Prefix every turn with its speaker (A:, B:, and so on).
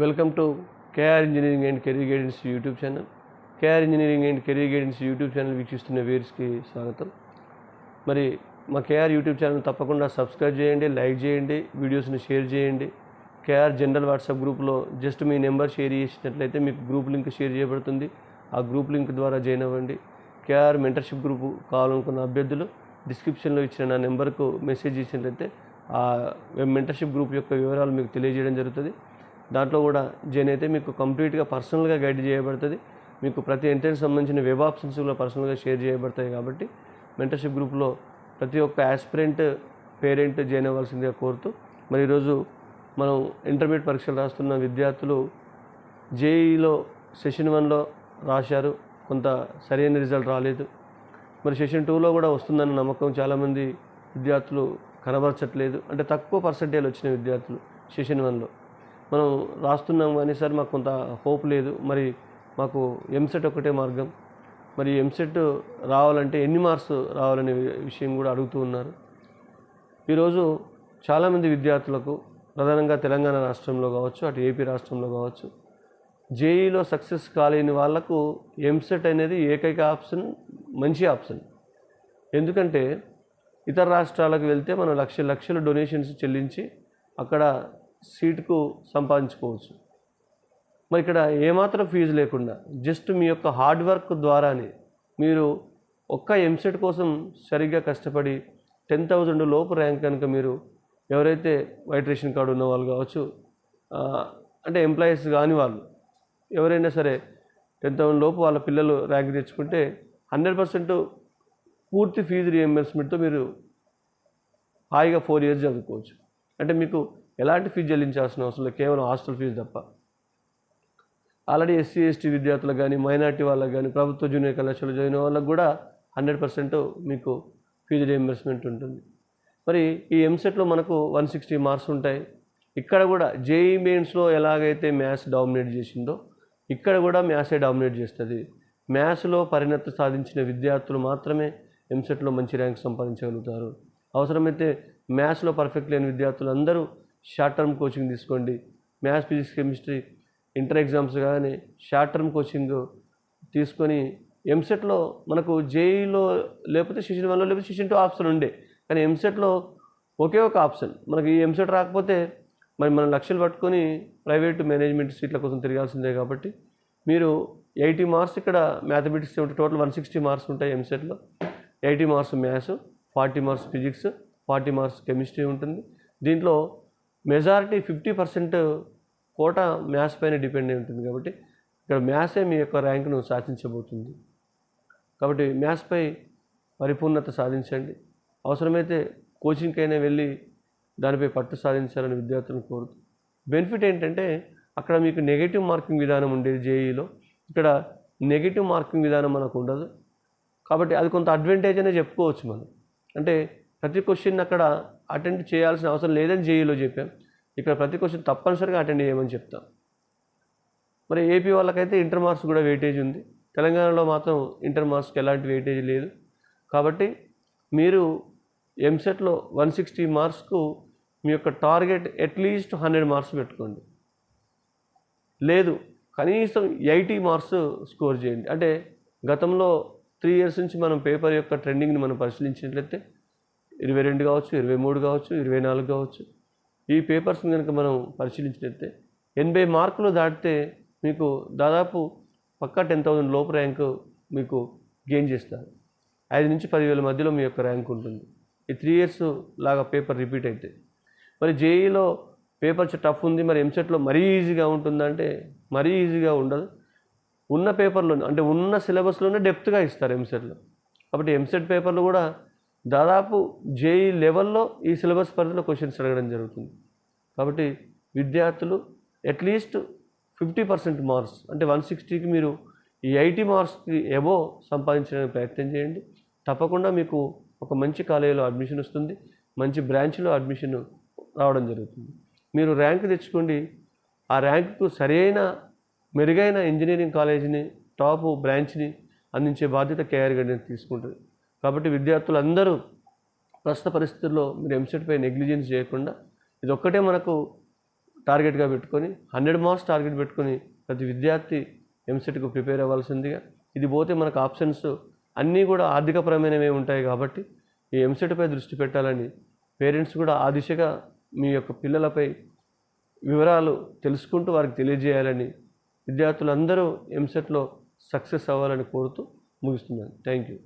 A: Welcome to KR engineering and career guidance YouTube channel. KR engineering and career guidance YouTube channel వీక్షిస్తున్న వేర్స్కి స్వాగతం. మరి మా KR YouTube channel తప్పకుండా subscribe చేయండి లైక్ చేయండి వీడియోస్ని షేర్ చేయండి. కేఆర్ జనరల్ వాట్సాప్ గ్రూప్లో జస్ట్ మీ నెంబర్ షేర్ చేసినట్లయితే మీకు గ్రూప్ లింక్ షేర్ చేయబడుతుంది. ఆ గ్రూప్ లింక్ ద్వారా జాయిన్ అవ్వండి. కేఆర్ మెంటర్షిప్ గ్రూప్ కావాలనుకున్న అభ్యర్థులు డిస్క్రిప్షన్లో ఇచ్చిన నా నెంబర్కు మెసేజ్ చేసినట్లయితే ఆ మెంటర్షిప్ గ్రూప్ యొక్క వివరాలు మీకు తెలియజేయడం జరుగుతుంది. దాంట్లో కూడా జైన్ అయితే మీకు కంప్లీట్గా పర్సనల్గా గైడ్ చేయబడుతుంది. మీకు ప్రతి ఎంట్రెన్స్ సంబంధించిన వెబ్ ఆప్షన్స్ కూడా పర్సనల్గా షేర్ చేయబడతాయి కాబట్టి మెంటర్షిప్ గ్రూప్లో ప్రతి ఒక్క ఆస్పిరెంట్ పేరెంట్ జాయిన్ అవ్వాల్సిందిగా కోరుతూ మరి ఈరోజు మనం ఇంటర్మీడియట్ పరీక్షలు రాస్తున్న విద్యార్థులు జేఈలో సెషన్ వన్లో రాశారు. కొంత సరైన రిజల్ట్ రాలేదు. మరి సెషన్ టూలో కూడా వస్తుందన్న నమ్మకం చాలామంది విద్యార్థులు కనబరచట్లేదు. అంటే తక్కువ పర్సంటేజ్ వచ్చిన విద్యార్థులు సెషన్ వన్లో. మనం రాస్తున్నాం కానీ సార్ మాకు కొంత హోప్ లేదు. మరి మాకు ఎంసెట్ ఒకటే మార్గం. మరి ఎంసెట్ రావాలంటే ఎన్ని మార్క్స్ రావాలనే విషయం కూడా అడుగుతూ ఉన్నారు. ఈరోజు చాలామంది విద్యార్థులకు ప్రధానంగా తెలంగాణ రాష్ట్రంలో కావచ్చు అటు ఏపీ రాష్ట్రంలో కావచ్చు జేఈలో సక్సెస్ కాలేని వాళ్ళకు ఎంసెట్ అనేది ఏకైక ఆప్షన్ మంచి ఆప్షన్. ఎందుకంటే ఇతర రాష్ట్రాలకు వెళ్తే మనం లక్ష లక్షల డొనేషన్స్ చెల్లించి అక్కడ సీటుకు సంపాదించుకోవచ్చు. మరి ఇక్కడ ఏమాత్రం ఫీజు లేకుండా జస్ట్ మీ యొక్క హార్డ్ వర్క్ ద్వారానే మీరు ఒక్క ఎంసెట్ కోసం సరిగ్గా కష్టపడి టెన్ థౌజండ్ లోపు ర్యాంక్ కనుక మీరు ఎవరైతే వైట్ రేషన్ కార్డు ఉన్న వాళ్ళు కావచ్చు అంటే ఎంప్లాయీస్ కాని వాళ్ళు ఎవరైనా సరే టెన్ థౌసండ్ లోపు వాళ్ళ పిల్లలు ర్యాంక్ తెచ్చుకుంటే హండ్రెడ్ పర్సెంట్ పూర్తి ఫీజు రియంబర్స్మెంట్తో మీరు హాయిగా ఫోర్ ఇయర్స్ చదువుకోవచ్చు. అంటే మీకు ఎలాంటి ఫీజు చెల్లించాల్సిన అవసరం లేదు కేవలం హాస్టల్ ఫీజు తప్ప. ఆల్రెడీ ఎస్సీ ఎస్టీ విద్యార్థులకు కానీ మైనార్టీ వాళ్ళకి కానీ ప్రభుత్వ జూనియర్ కళాశాల చదివిన వాళ్ళకు కూడా హండ్రెడ్ పర్సెంట్ మీకు ఫీజు రియంబర్స్మెంట్ ఉంటుంది. మరి ఈ ఎంసెట్లో మనకు వన్ సిక్స్టీ మార్క్స్ ఉంటాయి. ఇక్కడ కూడా జేఈ మెయిన్స్లో ఎలాగైతే మ్యాథ్స్ డామినేట్ చేసిందో ఇక్కడ కూడా మ్యాథ్సే డామినేట్ చేస్తుంది. మ్యాథ్స్లో పరిణతి సాధించిన విద్యార్థులు మాత్రమే ఎంసెట్లో మంచి ర్యాంక్ సంపాదించగలుగుతారు. అవసరమైతే మ్యాథ్స్లో పర్ఫెక్ట్ లేని విద్యార్థులు అందరూ షార్ట్ టర్మ్ కోచింగ్ తీసుకోండి. Maths physics chemistry inter exams కానీ షార్ట్ టర్మ్ కోచింగ్ తీసుకొని ఎంసెట్లో మనకు జేఈలో లేకపోతే సెషన్ వన్లో లేకపోతే సెషన్ టూ ఆప్షన్ ఉండే. కానీ ఎంసెట్లో ఒకే ఒక ఆప్షన్. మనకి ఈ ఎంసెట్ రాకపోతే మరి మనం లక్ష్యాలు పట్టుకొని ప్రైవేట్ మేనేజ్మెంట్ సీట్ల కోసం తిరగాల్సిందే కాబట్టి మీరు ఎయిటీ మార్క్స్ ఇక్కడ మ్యాథమెటిక్స్ ఉంటే టోటల్ వన్ సిక్స్టీ మార్క్స్ ఉంటాయి ఎంసెట్లో. Eighty marks maths forty marks physics forty marks chemistry ఉంటుంది. దీంట్లో majority fifty percent quota maths పైన డిపెండ్ అయి ఉంటుంది కాబట్టి ఇక్కడ మ్యాథ్సే మీ యొక్క ర్యాంకును సాధించబోతుంది. కాబట్టి మ్యాథ్స్పై పరిపూర్ణత సాధించండి. అవసరమైతే కోచింగ్కైనా వెళ్ళి దానిపై పట్టు సాధించాలని విద్యార్థులను కోరుతూ బెనిఫిట్ ఏంటంటే అక్కడ మీకు నెగిటివ్ మార్కింగ్ విధానం ఉండేది జేఈలో ఇక్కడ నెగిటివ్ మార్కింగ్ విధానం మనకు ఉండదు. కాబట్టి అది కొంత అడ్వాంటేజ్ అనే చెప్పుకోవచ్చు మనం. అంటే ప్రతి క్వశ్చన్ అక్కడ అటెండ్ చేయాల్సిన అవసరం లేదని జేఈలో చెప్పాం. ఇక్కడ ప్రతి క్వశ్చన్ తప్పనిసరిగా అటెండ్ చేయమని చెప్తాం. మరి ఏపీ వాళ్ళకైతే ఇంటర్ మార్క్స్ కూడా వెయిటేజ్ ఉంది. తెలంగాణలో మాత్రం ఇంటర్ మార్క్స్కి ఎలాంటి వెయిటేజ్ లేదు. కాబట్టి మీరు ఎంసెట్లో వన్ సిక్స్టీ మార్క్స్కు మీ యొక్క టార్గెట్ అట్లీస్ట్ హండ్రెడ్ మార్క్స్ పెట్టుకోండి. లేదు కనీసం ఎయిటీ మార్క్స్ స్కోర్ చేయండి. అంటే గతంలో త్రీ ఇయర్స్ నుంచి మనం పేపర్ యొక్క ట్రెండింగ్ని మనం పరిశీలించినట్లయితే ఇరవై రెండు కావచ్చు ఇరవై మూడు కావచ్చు ఇరవై నాలుగు కావచ్చు. ఈ పేపర్స్ని కనుక మనం పరిశీలించినట్టే ఎనభై మార్కులు దాటితే మీకు దాదాపు పక్కా టెన్ థౌసండ్ లోపు ర్యాంకు మీకు గెయిన్ చేస్తారు. ఐదు నుంచి పదివేల మధ్యలో మీ యొక్క ర్యాంక్ ఉంటుంది. ఈ త్రీ ఇయర్స్ లాగా పేపర్ రిపీట్ అయితే. మరి జేఈలో పేపర్ టఫ్ ఉంది మరి ఎంసెట్లో మరీ ఈజీగా ఉంటుందంటే మరీ ఈజీగా ఉండదు. ఉన్న పేపర్లో అంటే ఉన్న సిలబస్లోనే డెప్త్గా ఇస్తారు ఎంసెట్లో. కాబట్టి ఎంసెట్ పేపర్లు కూడా దాదాపు జేఈ లెవెల్లో ఈ సిలబస్ పరిధిలో క్వశ్చన్స్ అడగడం జరుగుతుంది. కాబట్టి విద్యార్థులు at least fifty percent marks అంటే వన్ సిక్స్టీకి మీరు ఈ ఐటీ మార్క్స్కి ఎబో సంపాదించడానికి ప్రయత్నం చేయండి. తప్పకుండా మీకు ఒక మంచి కాలేజీలో అడ్మిషన్ వస్తుంది. మంచి బ్రాంచ్లో అడ్మిషన్ రావడం జరుగుతుంది. మీరు ర్యాంక్ తెచ్చుకోండి. ఆ ర్యాంకుకు సరైన మెరుగైన ఇంజనీరింగ్ కాలేజీని టాప్ బ్రాంచ్ని అందించే బాధ్యత కేఆర్ గైడెన్స్ తీసుకుంటుంది. కాబట్టి విద్యార్థులందరూ ప్రస్తుత పరిస్థితుల్లో మీరు ఎంసెట్పై నెగ్లిజెన్స్ చేయకుండా ఇది ఒక్కటే మనకు టార్గెట్గా పెట్టుకొని హండ్రెడ్ మార్క్స్ టార్గెట్ పెట్టుకొని ప్రతి విద్యార్థి ఎంసెట్కు ప్రిపేర్ అవ్వాల్సిందిగా. ఇది పోతే మనకు ఆప్షన్స్ అన్నీ కూడా ఆర్థికపరమైనవే ఉంటాయి కాబట్టి ఈ ఎంసెట్పై దృష్టి పెట్టాలని పేరెంట్స్ కూడా ఆ దిశగా మీ యొక్క పిల్లలపై వివరాలు తెలుసుకుంటూ వారికి తెలియజేయాలని విద్యార్థులందరూ ఎంసెట్లో సక్సెస్ అవ్వాలని కోరుతూ ముగిస్తున్నాను. Thank you